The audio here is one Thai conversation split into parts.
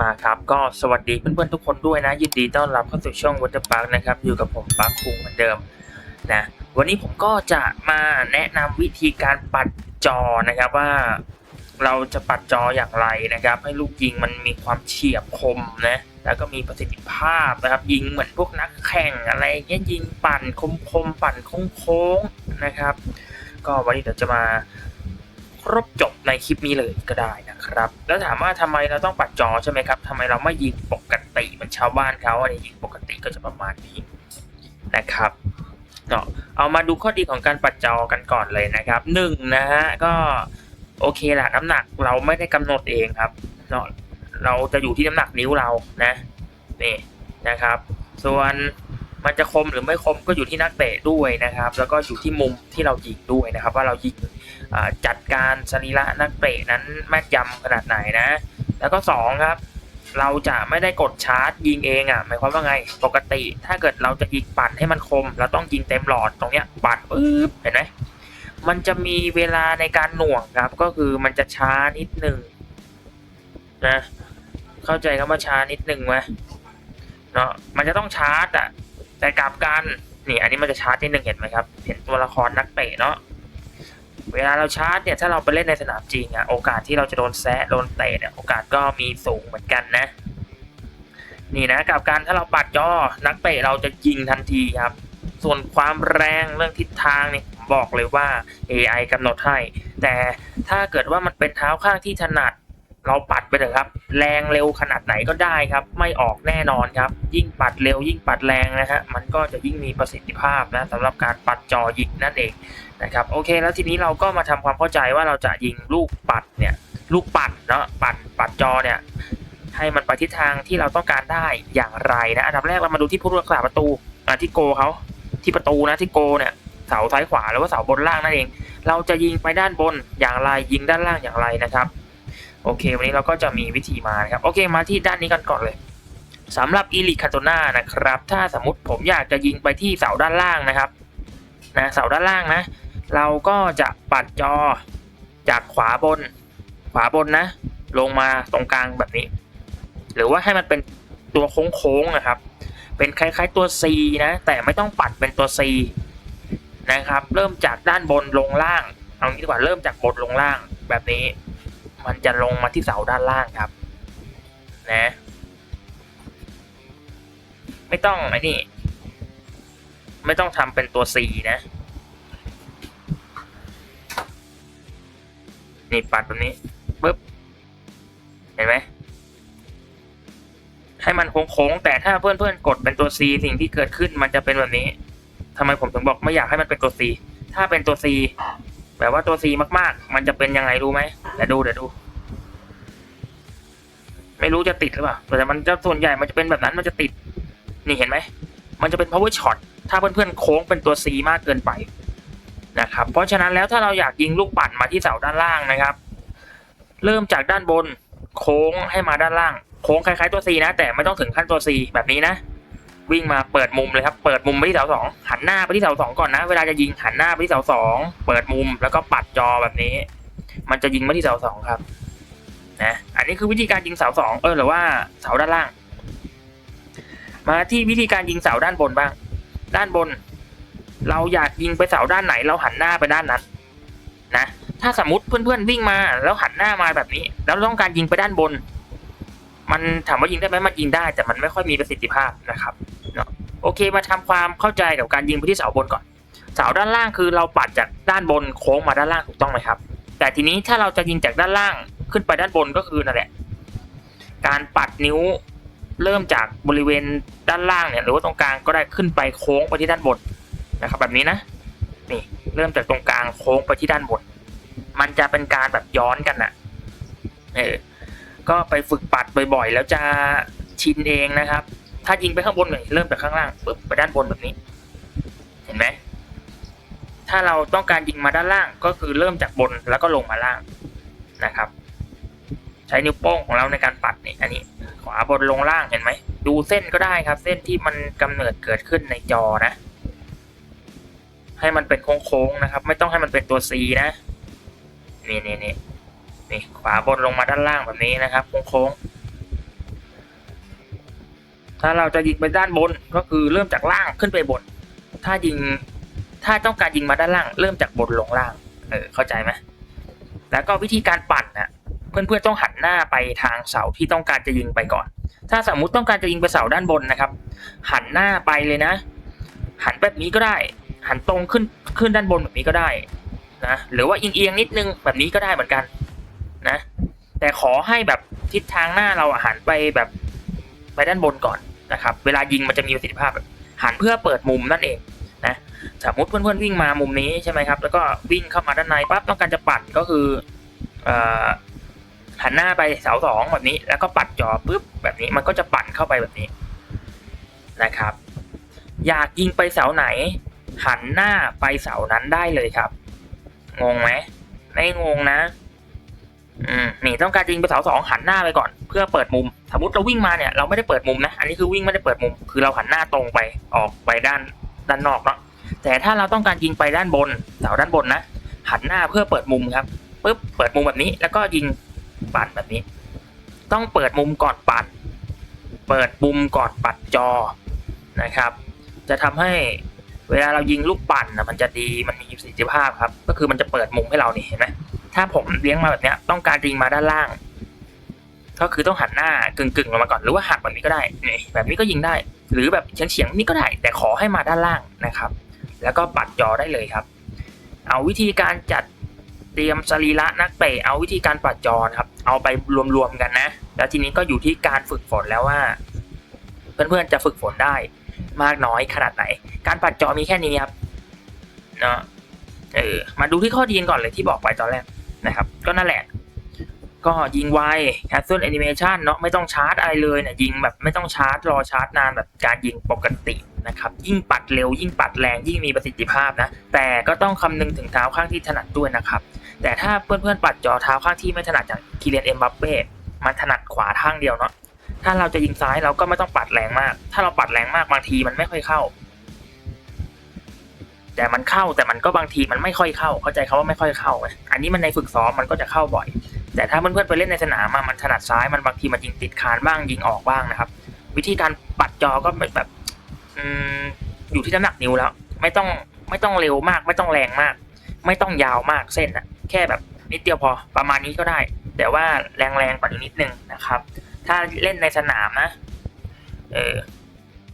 มาครับก็สวัสดีเพื่อนๆทุกคนด้วยนะยินดีต้อนรับเข้าสู่ช่องวัตเตอร์พาร์คนะครับอยู่กับผมปักคุงเหมือนเดิมนะวันนี้ผมก็จะมาแนะนำวิธีการปัดจอนะครับว่าเราจะปัดจออย่างไรนะครับ ให้ลูกยิงมันมีความเฉียบคมนะแล้วก็มีประสิทธิภาพนะครับยิงเหมือนพวกนักแข่งอะไรเงี้ยยิงปั่นคมๆปั่นโค้งๆนะครับ ก็วันนี้เดี๋ยวจะมาครบจบ ในคลิปนี้เลยก็ได้นะครับ แล้วถามว่าทำไมเราต้องปัดจอใช่ไหมครับทำไมเราไม่ยิงปกติเหมือนชาวบ้านเขาอันนี้ยิงปกติก็จะประมาณนี้นะครับเนาะเอามาดูข้อดีของการปัดจอกันก่อนเลยนะครับหนึ่งนะฮะก็โอเคแหละน้ำหนักเราไม่ได้กำหนดเองครับเนาะเราจะอยู่ที่น้ำหนักนิ้วเรานะนี่นะครับ ส่วน มันจะคมหรือไม่คมก็อยู่ที่นักเตะด้วยนะครับ แล้วก็อยู่ที่มุมที่เรายิงด้วยนะครับ ว่าเรายิงจัดการสรีระนักเตะนั้นแม่นยำขนาดไหนนะ แล้วก็สองครับเราจะไม่ได้กดชาร์จยิงเองอะหมายความว่าไงปกติ ถ้าเกิดเราจะยิงปั่นให้มันคม เราต้องยิงเต็มหลอดตรงเนี้ยปั่นปึ๊บเห็นไหมมันจะมีเวลาในการหน่วงครับ ก็คือมันจะช้านิดหนึ่งนะเข้าใจคำว่าช้านิดหนึ่งไหมเนาะมันจะต้องชาร์จอะ แต่กลับกันนี่อันนี้มันจะชาร์จนิดหนึ่งเห็นไหมครับ เห็นตัวละครนักเตะเนาะเวลาเราชาร์จเนี่ยถ้าเราไปเล่นในสนามจริงอะโอกาสที่เราจะโดนแซะโดนเตะเนี่ยโอกาสก็มีสูงเหมือนกันนะ นี่นะกับการถ้าเราปัดจอนักเตะเราจะยิงทันทีครับ ส่วนความแรงเรื่องทิศทางเนี่ยผมบอกเลยว่า AI กำหนดให้ แต่ถ้าเกิดว่ามันเป็นเท้าข้างที่ถนัด เราปัดไปเถอะครับ แรงเร็วขนาดไหนก็ได้ครับ ไม่ออกแน่นอนครับ ยิ่งปัดเร็วยิ่งปัดแรงนะฮะมันก็จะยิ่งมีประสิทธิภาพนะสำหรับการปัดจอยิงนั่นเองนะครับโอเค แล้วทีนี้เราก็มาทำความเข้าใจว่าเราจะยิงลูกปัดเนี่ยลูกปัดเนาะปัดปัดจอเนี่ยให้มันไปทิศทางที่เราต้องการได้อย่างไรนะอันดับแรกเรามาดูที่ผู้รักษาประตูอ่าที่โกเขาที่ประตูนะที่โกเนี่ยเสาซ้ายขวาหรือว่าเสาบนล่างนั่นเอง เราจะยิงไปด้านบนอย่างไรยิงด้านล่างอย่างไรนะครับ โอเค วันนี้เราก็จะมีวิธีมานะครับ โอเค มาที่ด้านนี้กันก่อนเลยสำหรับอีลิคาโตนานะครับ ถ้าสมมติผมอยากจะยิงไปที่เสาด้านล่างนะครับ นะเสาด้านล่างนะ เราก็จะปัดจอจากขวาบน ขวาบนนะ ลงมาตรงกลางแบบนี้ หรือว่าให้มันเป็นตัวโค้งๆนะครับ เป็นคล้ายๆตัว C นะ แต่ไม่ต้องปัดเป็นตัว C นะครับ เริ่มจากด้านบนลงล่าง เอางี้ดีกว่าเริ่มจากบนลงล่างแบบนี้ มันจะลงมาที่เสาด้านล่างครับ นะ ไม่ต้องไอ้นี่ ไม่ต้องทำเป็นตัว C นะ นี่ปัดแบบนี้ปึ๊บ เห็นไหมให้มันโค้งๆแต่ถ้าเพื่อนๆกดเป็นตัว C สิ่งที่เกิดขึ้นมันจะเป็นแบบนี้ทำไมผมถึงบอกไม่อยากให้มันเป็นตัว C ถ้าเป็นตัว C แบบว่าตัว C มากๆ มันจะเป็นยังไงรู้ไหมเดี๋ยวดูเดี๋ยวดู ไม่รู้จะติดหรือเปล่าแต่มันจะส่วนใหญ่มันจะเป็นแบบนั้นมันจะติด นี่เห็นไหม มันจะเป็น power shot ถ้าเพื่อนๆโค้งเป็นตัว C มากเกินไปนะครับ เพราะฉะนั้นแล้วถ้าเราอยากยิงลูกปั่นมาที่เสาด้านล่างนะครับ เริ่มจากด้านบนโค้งให้มาด้านล่าง โค้งคล้ายๆตัว C นะ แต่ไม่ต้องถึงขั้นตัว C แบบนี้นะ วิ่งมาเปิดมุมเลยครับ เปิดมุมไปที่เสาสองหันหน้าไปที่เสาสองก่อนนะ เวลาจะยิงหันหน้าไปที่เสาสองเปิดมุมแล้วก็ปัดจอแบบนี้ มันจะยิงมาที่เสาสองครับนะอันนี้คือวิธีการยิงเสาสองเออหรือว่าเสาด้านล่าง มาที่วิธีการยิงเสาด้านบนบ้าง ด้านบน เราอยากยิงไปเสาด้านไหน เราหันหน้าไปด้านนั้นนะถ้าสมมติเพื่อนๆวิ่งมาแล้วหันหน้ามาแบบนี้ แล้วต้องการยิงไปด้านบน มันถามว่ายิงได้ไหมมันยิงได้ แต่มันไม่ค่อยมีประสิทธิภาพนะครับ โอเคมาทำความเข้าใจกับการยิงไปที่เสาบนก่อน เสาด้านล่างคือเราปัดจากด้านบนโค้งมาด้านล่างถูกต้องไหมครับ แต่ทีนี้ถ้าเราจะยิงจากด้านล่างขึ้นไปด้านบนก็คือนั่นแหละ การปัดนิ้วเริ่มจากบริเวณด้านล่างเนี่ยหรือว่าตรงกลางก็ได้ขึ้นไปโค้งไปที่ด้านบนนะครับ แบบนี้นะนี่เริ่มจากตรงกลางโค้งไปที่ด้านบน มันจะเป็นการแบบย้อนกันนะ่ะเออก็ไปฝึกปัดบ่อยๆ แล้วจะชินเองนะครับ ถ้ายิงไปข้างบนหน่อยเริ่มจากข้างล่างปุ๊บไปด้านบนแบบนี้ เห็นไหมถ้าเราต้องการยิงมาด้านล่างก็คือเริ่มจากบนแล้วก็ลงมาล่างนะครับ ใช้นิ้วโป้งของเราในการปัดนี่อันนี้ ขวาบนลงล่างเห็นไหมดูเส้นก็ได้ครับ เส้นที่มันกำเนิดเกิดขึ้นในจอนะ ให้มันเป็นโค้งๆนะครับ ไม่ต้องให้มันเป็นตัว C นะนี่นี่นี่นี่ขวาบนลงมาด้านล่างแบบนี้นะครับโค้ง ถ้าเราจะยิงไปด้านบนก็คือเริ่มจากล่างขึ้นไปบน ถ้ายิงถ้าต้องการยิงมาด้านล่าง เริ่มจากบนลงล่าง เออเข้าใจไหมแล้วก็วิธีการปั่นน่ะเพื่อนๆต้องหันหน้าไปทางเสาที่ต้องการจะยิงไปก่อน ถ้าสมมุติต้องการจะยิงไปเสาด้านบนนะครับ หันหน้าไปเลยนะ หันแบบนี้ก็ได้ หันตรงขึ้นขึ้นด้านบนแบบนี้ก็ได้นะหรือว่าเอียงๆนิดนึงแบบนี้ก็ได้เหมือนกันนะแต่ขอให้แบบทิศทางหน้าเราหันไปแบบไปด้านบนก่อน นะครับเวลายิงมันจะมีประสิทธิภาพแบบหันเพื่อเปิดมุมนั่นเองนะสมมติเพื่อนๆวิ่งมามุมนี้ใช่ไหมครับแล้วก็วิ่งเข้ามาด้านในปั๊บต้องการจะปัดก็คืออหันหน้าไปเสาสองแบบนี้ แล้วก็ปัดจอปุ๊บแบบนี้มันก็จะปั่นเข้าไปแบบนี้นะครับ อยากยิงไปเสาไหน หันหน้าไปเสานั้นได้เลยครับ งงไหมไม่งงนะ อืมนี่ต้องการยิงไปเสาสองหันหน้าไปก่อน เพื่อเปิดมุม สมมติเราวิ่งมาเนี่ยเราไม่ได้เปิดมุมนะ อันนี้คือวิ่งไม่ได้เปิดมุม คือเราหันหน้าตรงไปออกไปด้านด้านนอกเนาะ แต่ถ้าเราต้องการยิงไปด้านบนเสาด้านบนนะ หันหน้าเพื่อเปิดมุมครับปุ๊บเปิดมุมแบบนี้ แล้วก็ยิงปั่นแบบนี้ ต้องเปิดมุมก่อนปัด เปิดมุมก่อนปัดจอนะครับ จะทำให้เวลาเรายิงลูกปั่นนะมันจะดีมันมีประสิทธิภาพครับ ก็คือมันจะเปิดมุมให้เรานี่เห็นไหม ถ้าผมเลี้ยงมาแบบเนี้ยต้องการยิงมาด้านล่าง ก็คือต้องหันหน้ากึ่งกึ่งๆลงมาก่อนหรือว่าหักแบบนี้ก็ได้นี่แบบนี้ก็ยิงได้ หรือแบบเฉียงเฉียงๆนี่ก็ได้ แต่ขอให้มาด้านล่างนะครับ แล้วก็ปัดจอได้เลยครับ เอาวิธีการจัดเตรียมสรีระนักเตะเอาวิธีการปัดจอนะครับ เอาไปรวมๆกันนะ แล้วทีนี้ก็อยู่ที่การฝึกฝนแล้วว่า เพื่อนๆจะฝึกฝนได้ มากน้อยขนาดไหน การปัดจอมีแค่นี้ครับเนาะเออมาดูที่ข้อดีกันก่อนเลยที่บอกไปตอนแรก นะครับ ก็นั่นแหละ ก็ยิงไว Cancel Animation เนาะไม่ต้องชาร์จอะไรเลยเนี่ยยิงแบบไม่ต้องชาร์จรอชาร์จนานแบบการยิงปกตินะครับ ยิ่งปัดเร็ว ยิ่งปัดแรงยิ่งมีประสิทธิภาพนะ แต่ก็ต้องคำนึงถึงเท้าข้างที่ถนัดด้วยนะครับ แต่ถ้าเพื่อนๆปัดจอเท้าข้างที่ไม่ถนัดจากคีเรียนเอ็มบัปเป้มันถนัดขวาข้างเดียวเนาะถ้าเราจะยิงซ้ายเราก็ไม่ต้องปัดแรงมาก ถ้าเราปัดแรงมากบางทีมันไม่ค่อยเข้า แต่มันเข้าแต่มันก็บางทีมันไม่ค่อยเข้า เข้าใจเขาว่าไม่ค่อยเข้า อันนี้มันในฝึกซ้อมมันก็จะเข้าบ่อย แต่ถ้าเพื่อนๆไปเล่นในสนามมันถนัดซ้ายมันบางทีมันยิงติดคานบ้างยิงออกบ้างนะครับ วิธีการปัดจอก็แบบอยู่ที่น้ำหนักนิ้วแล้ว ไม่ต้องไม่ต้องเร็วมาก ไม่ต้องแรงมาก ไม่ต้องยาวมากเส้นอะแค่แบบนิดเดียวพอประมาณนี้ก็ได้ แต่ว่าแรงๆกว่านี้นิดนึงนะครับ ถ้าเล่นในสนามนะเออ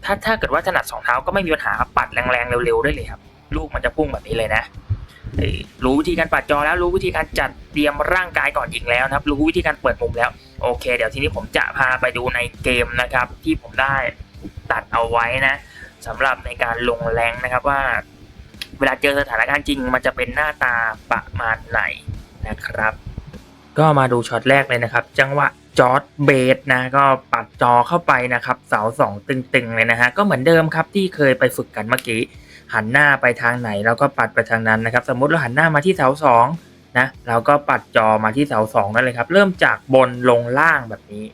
ถ้าถ้าเกิดว่าถนัดสองเท้าก็ไม่มีปัญหาครับปัดแรงๆเร็วๆได้เลยครับ ลูกมันจะพุ่งแบบนี้เลยนะรู้วิธีการปัดจอแล้วรู้วิธีการจัดเตรียมร่างกายก่อนยิงแล้วนะครับ รู้วิธีการเปิดมุมแล้วโอเค เดี๋ยวทีนี้ผมจะพาไปดูในเกมนะครับ ที่ผมได้ตัดเอาไว้นะสำหรับในการลงแรงนะครับว่า เวลาเจอสถานการณ์จริง มันจะเป็นหน้าตาประมาณไหนนะครับ ก็มาดูช็อตแรกเลยนะครับ จังหวะจอร์ดเบสนะก็ปัดจอเข้าไปนะครับ เสาสองตึงๆเลยนะฮะก็เหมือนเดิมครับที่เคยไปฝึกกันเมื่อกี้ หันหน้าไปทางไหนเราก็ปัดไปทางนั้นนะครับ สมมุติเราหันหน้ามาที่เสาสองนะเราก็ปัดจอมาที่เสาสองนั่นเลยครับ เริ่มจากบนลงล่างแบบนี้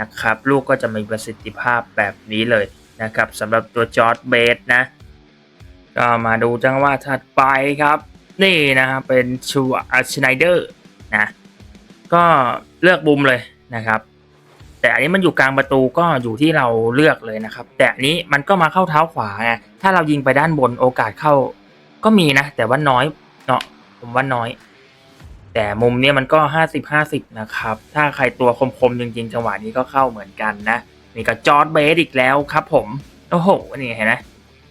นะครับ ลูกก็จะมีประสิทธิภาพแบบนี้เลยนะครับสำหรับตัวจอร์ดเบสนะ ก็มาดูจังหวะถัดไปครับ นี่นะครับเป็นชูอาชไนเดอร์นะก็เลือกบุมเลยนะครับ แต่อันนี้มันอยู่กลางประตูก็อยู่ที่เราเลือกเลยนะครับ แต่อันนี้มันก็มาเข้าเท้าขวาไงถ้าเรายิงไปด้านบนโอกาสเข้าก็มีนะ แต่ว่าน้อยเนาะผมว่าน้อย แต่มุมเนี้ยมันก็ห้าสิบห้าสิบนะครับ ถ้าใครตัวคมๆจริงๆจังหวะนี้ก็เข้าเหมือนกันนะนี่ก็จอร์ดเบสอีกแล้วครับผมโอ้โหนี่เห็นไหม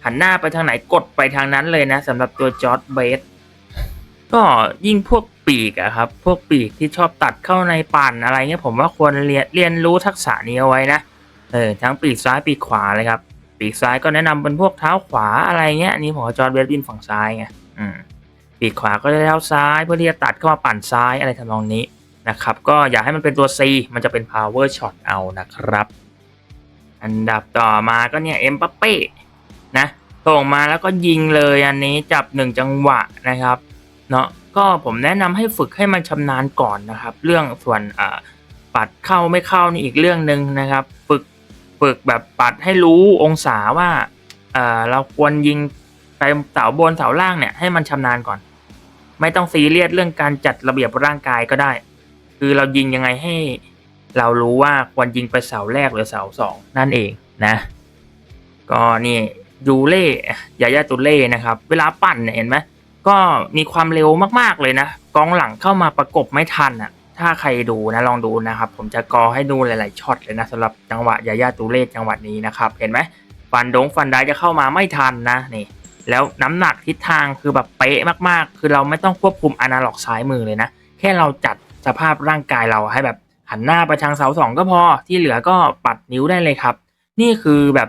หันหน้าไปทางไหนกดไปทางนั้นเลยนะสำหรับตัวจอร์ดเบส ก็ยิ่งพวกปีกอะครับ พวกปีกที่ชอบตัดเข้าในปั่นอะไรเงี้ยผมว่าควรเรียนเรียนรู้ทักษะนี้เอาไว้นะ เออทั้งปีกซ้ายปีกขวาเลยครับ ปีกซ้ายก็แนะนำเป็นพวกเท้าขวาอะไรเงี้ยนนี้ผมจอร์ดเวสบินฝั่งซ้ายไง อืม ปีกขวาก็จะเท้าซ้ายเพื่อที่จะตัดเข้ามาปั่นซ้ายอะไรทำนองนี้นะครับ ก็อย่าให้มันเป็นตัว C มันจะเป็น power shot เอานะครับ อันดับต่อมาก็เนี่ยเอ็มปัปเป้ นะส่งมาแล้วก็ยิงเลยอันนี้จับหนึ่งจังหวะนะครับ เนาะก็ผมแนะนำให้ฝึกให้มันชำนาญก่อนนะครับ เรื่องส่วนปัดเข้าไม่เข้านี่อีกเรื่องหนึ่งนะครับ ฝึกฝึกแบบปัดให้รู้องศาว่าเราควรยิงไปเสาบนเสาล่างเนี่ยให้มันชำนาญก่อน ไม่ต้องซีเรียสเรื่องการจัดระเบียบร่างกายก็ได้ คือเรายิงยังไงให้เรารู้ว่าควรยิงไปเสาแรกหรือเสาสองนั่นเองนะ ก็นี่ยูเล่ยายาตุเล่นะครับ เวลาปั่นเนี่ยเห็นไหม ก็มีความเร็วมากๆเลยนะกองหลังเข้ามาประกบไม่ทันอะ ถ้าใครดูนะลองดูนะครับ ผมจะกอให้ดูหลายๆช็อตเลยนะสำหรับจังหวะยายาตุเล่จังหวะนี้นะครับ เห็นไหมฟันดงฟันได้จะเข้ามาไม่ทันนะนี่แล้วน้ำหนักทิศทางคือแบบเป๊ะมากๆ คือเราไม่ต้องควบคุมอนาล็อกซ้ายมือเลยนะ แค่เราจัดสภาพร่างกายเราให้แบบหันหน้าไปทางเสาสองก็พอที่เหลือก็ปัดนิ้วได้เลยครับ นี่คือแบบ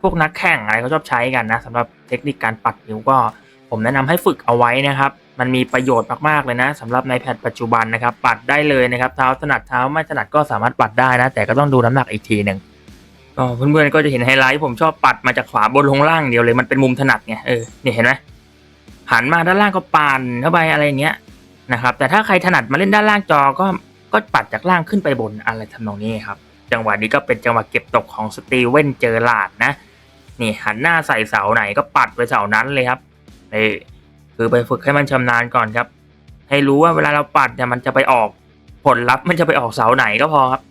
พวกนักแข่งอะไรเขาชอบใช้กันนะสำหรับเทคนิคการปัดนิ้วก็ ผมแนะนำให้ฝึกเอาไว้นะครับ มันมีประโยชน์มากๆเลยนะสำหรับในแพดปัจจุบันนะครับปัดได้เลยนะครับเท้าถนัดเท้าไม่ถนัดก็สามารถปัดได้นะ แต่ก็ต้องดูน้ำหนักอีกทีหนึ่งก็เพื่อนๆก็จะเห็นไฮไลท์ผมชอบปัดมาจากขวาบนลงล่างเดียวเลยมันเป็นมุมถนัดไงเออเนี่ยเห็นไหมหันมาด้านล่างก็ปานเข้าไปอะไรอย่างเงี้ยนะครับแต่ถ้าใครถนัดมาเล่นด้านล่างจอก็ก็ปัดจากล่างขึ้นไปบนอะไรทำนองนี้ครับจังหวะนี้ก็เป็นจังหวะเก็บตกของสตีเวนเจอร์ลาดนะนี่หันหน้าใส่เสาไหนก็ปัดไปเสานั้นเลยครับ เออคือไปฝึกให้มันชำนาญก่อนครับ ให้รู้ว่าเวลาเราปัดเนี่ยมันจะไปออกผลลัพธ์มันจะไปออกเสาไหนก็พอครับ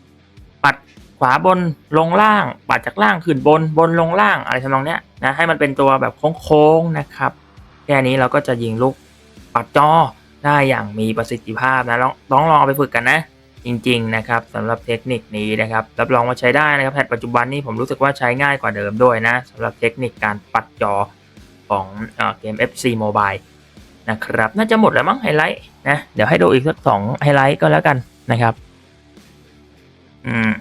ปัดขวาบนลงล่าง ปัดจากล่างขึ้นบนบนลงล่างอะไรทำนองเนี้ยนะให้มันเป็นตัวแบบโค้งๆนะครับแค่นี้เราก็จะยิงลูกปัดจอได้อย่างมีประสิทธิภาพนะลองต้องลองเอาไปฝึกกันนะ จริง ๆ นะครับสำหรับเทคนิคนี้นะครับรับรองว่าใช้ได้นะครับแพทปัจจุบันนี้ผมรู้สึกว่าใช้ง่ายกว่าเดิมด้วยนะสำหรับเทคนิคการปัดจอ ของเกม FC Mobile นะครับ น่าจะหมดแล้วมั้งไฮไลท์นะ เดี๋ยวให้ดูอีกสักสองไฮไลท์ก็แล้วกันนะครับ อืม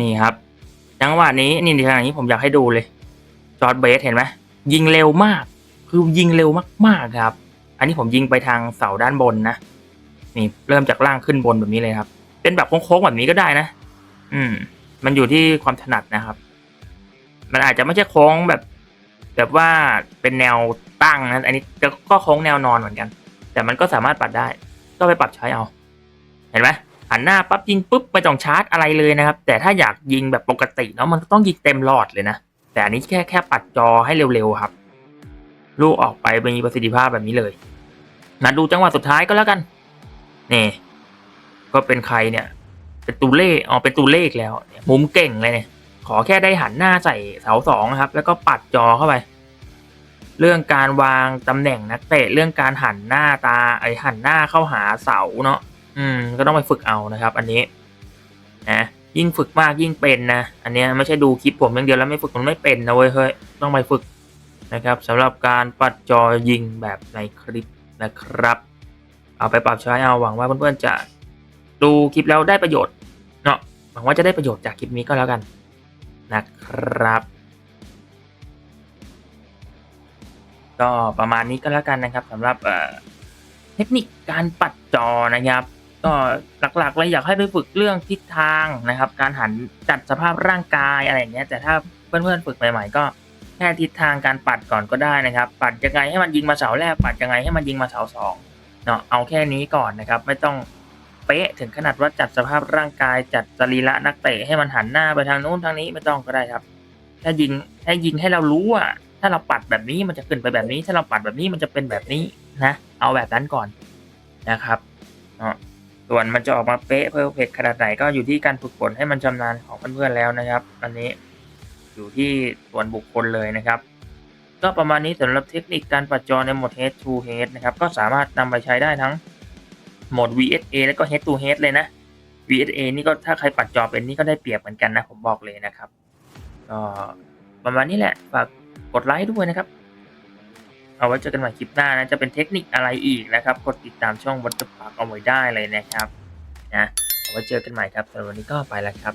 นี่ครับ จังหวะนี้นี่ในทางนี้ผมอยากให้ดูเลย จอร์ดเบสเห็นไหมยิงเร็วมาก คือยิงเร็วมากๆครับ อันนี้ผมยิงไปทางเสาด้านบนนะ นี่เริ่มจากล่างขึ้นบนแบบนี้เลยครับ เป็นแบบโค้งๆแบบนี้ก็ได้นะ อืม มันอยู่ที่ความถนัดนะครับ มันอาจจะไม่ใช่โค้งแบบ แบบว่าเป็นแนวตั้งนะอันนี้ก็โค้งแนวนอนเหมือนกัน แต่มันก็สามารถปรับได้ ก็ไปปรับใช้เอา เห็นไหมหันหน้าปั๊บยิงปุ๊บไม่ต้องชาร์จอะไรเลยนะครับ แต่ถ้าอยากยิงแบบปกติเนาะมันก็ต้องยิงเต็มหลอดเลยนะ แต่อันนี้แค่แค่ปัดจอให้เร็วๆครับ ลูกออกไปมีประสิทธิภาพแบบนี้เลยมาดูจังหวะสุดท้ายก็แล้วกันนี่ก็เป็นใครเนี่ย เป็นตูเล่อ๋อเป็นตูเล่อีกแล้ว มุมเก่งเลยเนี่ย ขอแค่ได้หันหน้าใส่เสาสองครับ แล้วก็ปัดจอเข้าไป เรื่องการวางตำแหน่งนักเตะเรื่องการหันหน้าตาไอหันหน้าเข้าหาเสาเนาะอืม ก็ต้องไปฝึกเอานะครับ อันนี้นะยิ่งฝึกมากยิ่งเป็นนะ อันนี้ไม่ใช่ดูคลิปผมอย่างเดียวแล้วไม่ฝึกมันไม่เป็นนะเว้ยเฮ้ยต้องไปฝึกนะครับสำหรับการปัดจอยิงแบบในคลิปนะครับ เอาไปปรับใช้เอาหวังว่าเพื่อนๆจะดูคลิปแล้วได้ประโยชน์เนาะหวังว่าจะได้ประโยชน์จากคลิปนี้ก็แล้วกัน นะครับ ก็ประมาณนี้ก็แล้วกันนะครับสำหรับเทคนิคการปัดจอนะครับ ก็หลักๆเลยอยากให้ไปฝึกเรื่องทิศทางนะครับ การหันจัดสภาพร่างกายอะไรอย่างเงี้ยแต่ถ้าเพื่อนๆฝึกใหม่ๆก็แค่ทิศทางการปัดก่อนก็ได้นะครับ ปัดยังไงให้มันยิงมาเสาแรกปัดยังไงให้มันยิงมาเสาสองเนาะเอาแค่นี้ก่อนนะครับ ไม่ต้อง เป๊ะถึงขนาดว่าจัดสภาพร่างกายจัดสรีระนักเตะให้มันหันหน้าไปทางนู้นทางนี้ไม่ต้องก็ได้ครับแค่ยิงแค่ยิงให้เรารู้ว่า ถ้าเราปัดแบบนี้มันจะขึ้นไปแบบนี้ ถ้าเราปัดแบบนี้มันจะเป็นแบบนี้นะ เอาแบบนั้นก่อนนะครับส่วนมันจะออกมาเป๊ะเพอร์เฟกขนาดไหนก็อยู่ที่การฝึกฝนให้มันชำนาญของเพื่อนๆแล้วนะครับ อันนี้อยู่ที่ส่วนบุคคลเลยนะครับ ก็ประมาณนี้สำหรับเทคนิคการปัดจอในหมด head to head นะครับ ก็สามารถนำไปใช้ได้ทั้ง โหมด VSA แล้วก็ head to head เลยนะ VSA นี่ก็ถ้าใครปัดจอเป็นนี่ก็ได้เปรียบเหมือนกันนะ ผมบอกเลยนะครับก็ประมาณนี้แหละฝากกดไลค์ด้วยนะครับ เอาไว้เจอกันใหม่คลิปหน้านะ จะเป็นเทคนิคอะไรอีกนะครับ กดติดตามช่องวัตถุปากเอาไว้ได้เลยนะครับนะเอาไว้เจอกันใหม่ครับสำหรับวันนี้ก็ไปแล้วครับ